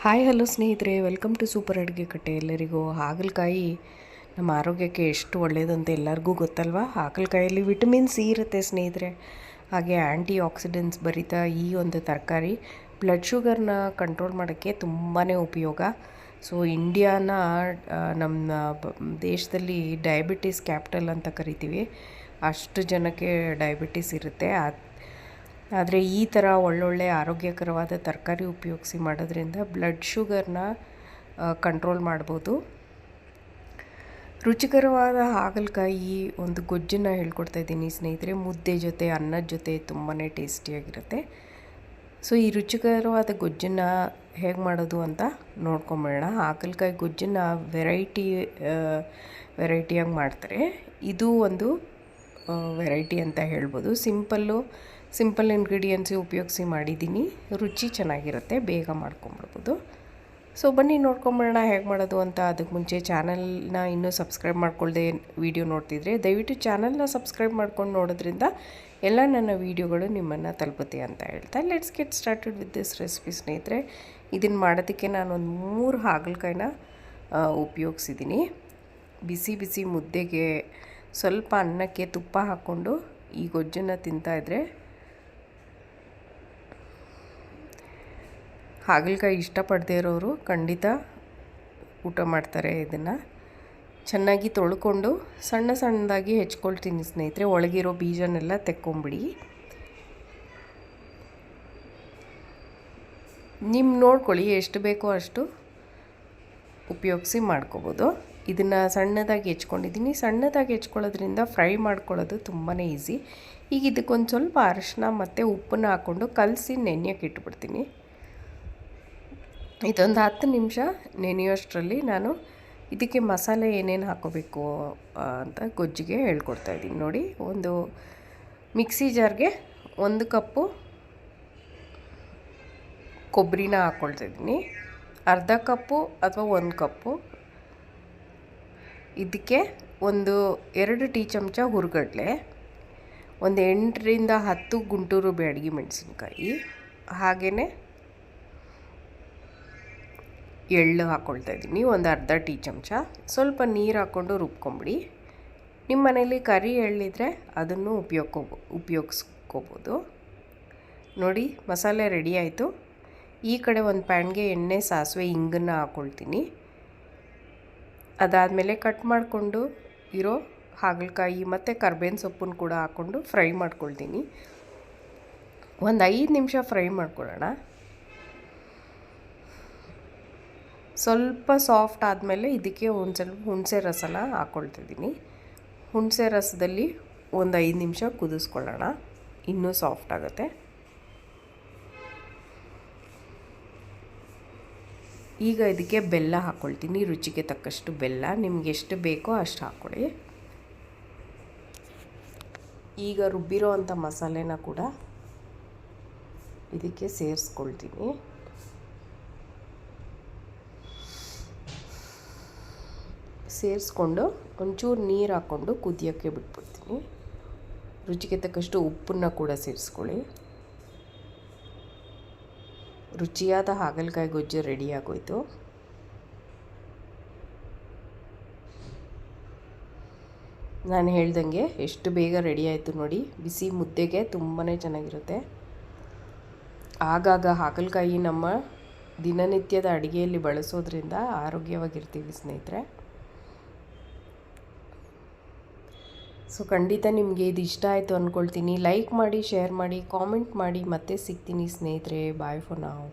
Hi, hello ಸ್ನೇಹಿತರೆ. Welcome to super Aduge Katte ಎಲ್ಲರಿಗೂ. ಹಾಗಲಕಾಯಿ ನಮ್ಮ ಆರೋಗ್ಯಕ್ಕೆ ಎಷ್ಟು ಒಳ್ಳೆಯದಂತ ಎಲ್ಲರಿಗೂ ಗೊತ್ತಲ್ವಾ? ಹಾಗಲಕಾಯಲ್ಲಿ ವಿಟಮಿನ್ ಸಿ ಇರುತ್ತೆ ಸ್ನೇಹಿತರೆ. ಹಾಗೆ ಆ್ಯಂಟಿ ಆಕ್ಸಿಡೆಂಟ್ಸ್ ಭರಿತ ಈ ಒಂದು ತರಕಾರಿ ಬ್ಲಡ್ ಶುಗರ್ನ ಕಂಟ್ರೋಲ್ ಮಾಡೋಕ್ಕೆ ತುಂಬಾ ಉಪಯೋಗ. ಸೊ, ಇಂಡಿಯಾನ ನಮ್ಮ ದೇಶದಲ್ಲಿ ಡಯಾಬಿಟಿಸ್ ಕ್ಯಾಪಿಟಲ್ ಅಂತ ಕರಿತೀವಿ. ಅಷ್ಟು ಜನಕ್ಕೆ ಡಯಾಬಿಟಿಸ್ ಇರುತ್ತೆ. ಆದರೆ ಈ ಥರ ಒಳ್ಳೊಳ್ಳೆ ಆರೋಗ್ಯಕರವಾದ ತರಕಾರಿ ಉಪಯೋಗಿಸಿ ಮಾಡೋದ್ರಿಂದ ಬ್ಲಡ್ ಶುಗರ್ನ ಕಂಟ್ರೋಲ್ ಮಾಡ್ಬೋದು. ರುಚಿಕರವಾದ ಹಾಗಲಕಾಯಿ ಒಂದು ಗೊಜ್ಜನ್ನು ಹೇಳ್ಕೊಡ್ತಾ ಇದ್ದೀನಿ ಸ್ನೇಹಿತರೆ. ಮುದ್ದೆ ಜೊತೆ, ಅನ್ನದ ಜೊತೆ ತುಂಬಾ ಟೇಸ್ಟಿಯಾಗಿರುತ್ತೆ. ಸೊ, ಈ ರುಚಿಕರವಾದ ಗೊಜ್ಜನ್ನು ಹೇಗೆ ಮಾಡೋದು ಅಂತ ನೋಡ್ಕೊಂಬಿಡೋಣ ಹಾಗಲಕಾಯಿ ಗೊಜ್ಜನ್ನು ವೆರೈಟಿ ವೆರೈಟಿಯಾಗಿ ಮಾಡ್ತಾರೆ. ಇದು ಒಂದು ವೆರೈಟಿ ಅಂತ ಹೇಳ್ಬೋದು. ಸಿಂಪಲ್ಲು ಸಿಂಪಲ್ ಇಂಗ್ರೀಡಿಯೆಂಟ್ಸ್ ಉಪಯೋಗಿಸಿ ಮಾಡಿದ್ದೀನಿ. ರುಚಿ ಚೆನ್ನಾಗಿರುತ್ತೆ, ಬೇಗ ಮಾಡ್ಕೊಂಬಿಡ್ಬೋದು. ಸೊ ಬನ್ನಿ ನೋಡ್ಕೊಂಬಿಡೋಣ ಹೇಗೆ ಮಾಡೋದು ಅಂತ. ಅದಕ್ಕೆ ಮುಂಚೆ ಚಾನಲ್ನ ಇನ್ನೂ ಸಬ್ಸ್ಕ್ರೈಬ್ ಮಾಡ್ಕೊಳ್ಳದೆ ವಿಡಿಯೋ ನೋಡ್ತಿದ್ರೆ, ದಯವಿಟ್ಟು ಚಾನಲ್ನ ಸಬ್ಸ್ಕ್ರೈಬ್ ಮಾಡ್ಕೊಂಡು ನೋಡೋದ್ರಿಂದ ಎಲ್ಲ ನನ್ನ ವೀಡಿಯೋಗಳು ನಿಮ್ಮನ್ನು ತಲುಪುತ್ತೆ ಅಂತ ಹೇಳ್ತಾ. Let's get started with this recipe ಸ್ನೇಹಿತರೆ. ಇದನ್ನು ಮಾಡೋದಕ್ಕೆ ನಾನು ಒಂದು ಮೂರು ಹಾಗಲಕಾಯಿನ ಉಪಯೋಗಿಸಿದ್ದೀನಿ. ಬಿಸಿ ಬಿಸಿ ಮುದ್ದೆಗೆ ಸ್ವಲ್ಪ ಅನ್ನಕ್ಕೆ ತುಪ್ಪ ಹಾಕ್ಕೊಂಡು ಈ ಗೊಜ್ಜನ್ನು ತಿಂತಾಯಿದ್ರೆ ಹಾಗಲಕಾಯಿ ಇಷ್ಟಪಡದೇ ಇರೋರು ಖಂಡಿತ ಊಟ ಮಾಡ್ತಾರೆ ಇದನ್ನು. ಚೆನ್ನಾಗಿ ತೊಳ್ಕೊಂಡು ಸಣ್ಣ ಸಣ್ಣದಾಗಿ ಹೆಚ್ಕೊಳ್ತೀನಿ ಸ್ನೇಹಿತರೆ, ಒಳಗಿರೋ ಬೀಜನೆಲ್ಲ ತೆಕ್ಕೊಂಬಿಡಿ. ನಿಮ್ಮ ನೋಡ್ಕೊಳ್ಳಿ ಎಷ್ಟು ಬೇಕೋ ಅಷ್ಟು ಉಪಯೋಗಿಸಿ ಮಾಡ್ಕೋಬೋದು. ಇದನ್ನು ಸಣ್ಣದಾಗಿ ಹೆಚ್ಕೊಂಡಿದ್ದೀನಿ. ಸಣ್ಣದಾಗಿ ಹೆಚ್ಕೊಳ್ಳೋದ್ರಿಂದ ಫ್ರೈ ಮಾಡ್ಕೊಳ್ಳೋದು ತುಂಬಾ ಈಸಿ. ಈಗ ಇದಕ್ಕೊಂದು ಸ್ವಲ್ಪ ಅರಶಿನ ಮತ್ತು ಉಪ್ಪನ್ನ ಹಾಕ್ಕೊಂಡು ಕಲಸಿ ನೆನೆಯೋಕೆ ಇಟ್ಬಿಡ್ತೀನಿ. ಇದೊಂದು ಹತ್ತು ನಿಮಿಷ ನೆನೆಯೋಷ್ಟರಲ್ಲಿ ನಾನು ಇದಕ್ಕೆ ಮಸಾಲೆ ಏನೇನು ಹಾಕೋಬೇಕು ಅಂತ ಗೊಜ್ಜಿಗೆ ಹೇಳ್ಕೊಡ್ತಾ ಇದ್ದೀನಿ. ನೋಡಿ, ಒಂದು ಮಿಕ್ಸಿ ಜಾರ್ಗೆ ಒಂದು ಕಪ್ಪು ಕೊಬ್ಬರಿನ ಹಾಕ್ಕೊಳ್ತಾ ಇದ್ದೀನಿ. ಅರ್ಧ ಕಪ್ಪು ಅಥವಾ ಒಂದು ಕಪ್ಪು. ಇದಕ್ಕೆ ಒಂದು ಎರಡು ಟೀ ಚಮಚ ಹುರುಗಡ್ಲೆ, ಒಂದು ಎಂಟರಿಂದ ಹತ್ತು ಗುಂಟೂರು ಬೆಡಗಿ ಮೆಣಸಿನ್ಕಾಯಿ ಹಾಗೆಯೇ ಎಳ್ಳು ಹಾಕ್ಕೊಳ್ತಾ ಇದ್ದೀನಿ. ಒಂದು ಅರ್ಧ ಟೀ ಚಮಚ. ಸ್ವಲ್ಪ ನೀರು ಹಾಕ್ಕೊಂಡು ರುಬ್ಕೊಂಬಿಡಿ. ನಿಮ್ಮ ಮನೇಲಿ ಕರಿ ಎಳ್ಳಿದ್ರೆ ಅದನ್ನು ಉಪಯೋಗ್ಕೋ, ಉಪಯೋಗಿಸ್ಕೋಬೋದು. ನೋಡಿ, ಮಸಾಲೆ ರೆಡಿ ಆಯಿತು. ಈ ಕಡೆ ಒಂದು ಪ್ಯಾನ್ಗೆ ಎಣ್ಣೆ, ಸಾಸಿವೆ ಹಿಂಗನ್ನು ಹಾಕ್ಕೊಳ್ತೀನಿ ಅದಾದಮೇಲೆ ಕಟ್ ಮಾಡಿಕೊಂಡು ಇರೋ ಹಾಗಲಕಾಯಿ ಮತ್ತು ಕರ್ಬೇವಿನ ಸೊಪ್ಪನ್ನು ಕೂಡ ಹಾಕ್ಕೊಂಡು ಫ್ರೈ ಮಾಡ್ಕೊಳ್ತೀನಿ. ಒಂದು ಐದು ನಿಮಿಷ ಫ್ರೈ ಮಾಡ್ಕೊಳ್ಳೋಣ. ಸ್ವಲ್ಪ ಸಾಫ್ಟ್ ಆದಮೇಲೆ ಇದಕ್ಕೆ ಒಂದು ಸ್ವಲ್ಪ ಹುಣಸೆ ರಸನ ಹಾಕ್ಕೊಳ್ತಿದ್ದೀನಿ ಹುಣಸೆ ರಸದಲ್ಲಿ ಒಂದು ಐದು ನಿಮಿಷ ಕುದಿಸ್ಕೊಳ್ಳೋಣ. ಇನ್ನೂ ಸಾಫ್ಟ್ ಆಗುತ್ತೆ. ಈಗ ಇದಕ್ಕೆ ಬೆಲ್ಲ ಹಾಕ್ಕೊಳ್ತೀನಿ ರುಚಿಗೆ ತಕ್ಕಷ್ಟು ಬೆಲ್ಲ. ನಿಮ್ಗೆ ಎಷ್ಟು ಬೇಕೋ ಅಷ್ಟು ಹಾಕ್ಕೊಳ್ಳಿ ಈಗ ರುಬ್ಬಿರೋ ಅಂಥ ಮಸಾಲೆನ ಕೂಡ ಇದಕ್ಕೆ ಸೇರಿಸ್ಕೊಳ್ತೀನಿ. ಸೇರಿಸ್ಕೊಂಡು ಒಂಚೂರು ನೀರು ಹಾಕ್ಕೊಂಡು ಕುದಿಯೋಕ್ಕೆ ಬಿಟ್ಬಿಡ್ತೀನಿ. ರುಚಿಗೆ ತಕ್ಕಷ್ಟು ಉಪ್ಪನ್ನು ಕೂಡ ಸೇರಿಸ್ಕೊಳ್ಳಿ. ರುಚಿಯಾದ ಹಾಗಲಕಾಯಿ ಗೊಜ್ಜು ರೆಡಿ ಆಗೋಯ್ತು. ನಾನು ಹೇಳ್ದಂಗೆ ಎಷ್ಟು ಬೇಗ ರೆಡಿ ಆಯಿತು ನೋಡಿ, ಬಿಸಿ ಮುದ್ದೆಗೆ ತುಂಬಾ ಚೆನ್ನಾಗಿರುತ್ತೆ. ಆಗಾಗ ಹಾಗಲಕಾಯಿ ನಮ್ಮ ದಿನನಿತ್ಯದ ಅಡುಗೆಯಲ್ಲಿ ಬಳಸೋದ್ರಿಂದ ಆರೋಗ್ಯವಾಗಿರ್ತೀವಿ ಸ್ನೇಹಿತರೆ. ಸೊ ಖಂಡಿತ ನಿಮಗೆ ಇದು ಇಷ್ಟ ಆಯಿತು ಅಂದ್ಕೊಳ್ತೀನಿ ಲೈಕ್ ಮಾಡಿ ಶೇರ್ ಮಾಡಿ ಕಾಮೆಂಟ್ ಮಾಡಿ ಮತ್ತೆ ಸಿಗ್ತೀನಿ ಸ್ನೇಹಿತರೆ. ಬಾಯ್ ಫಾರ್ ನಾವು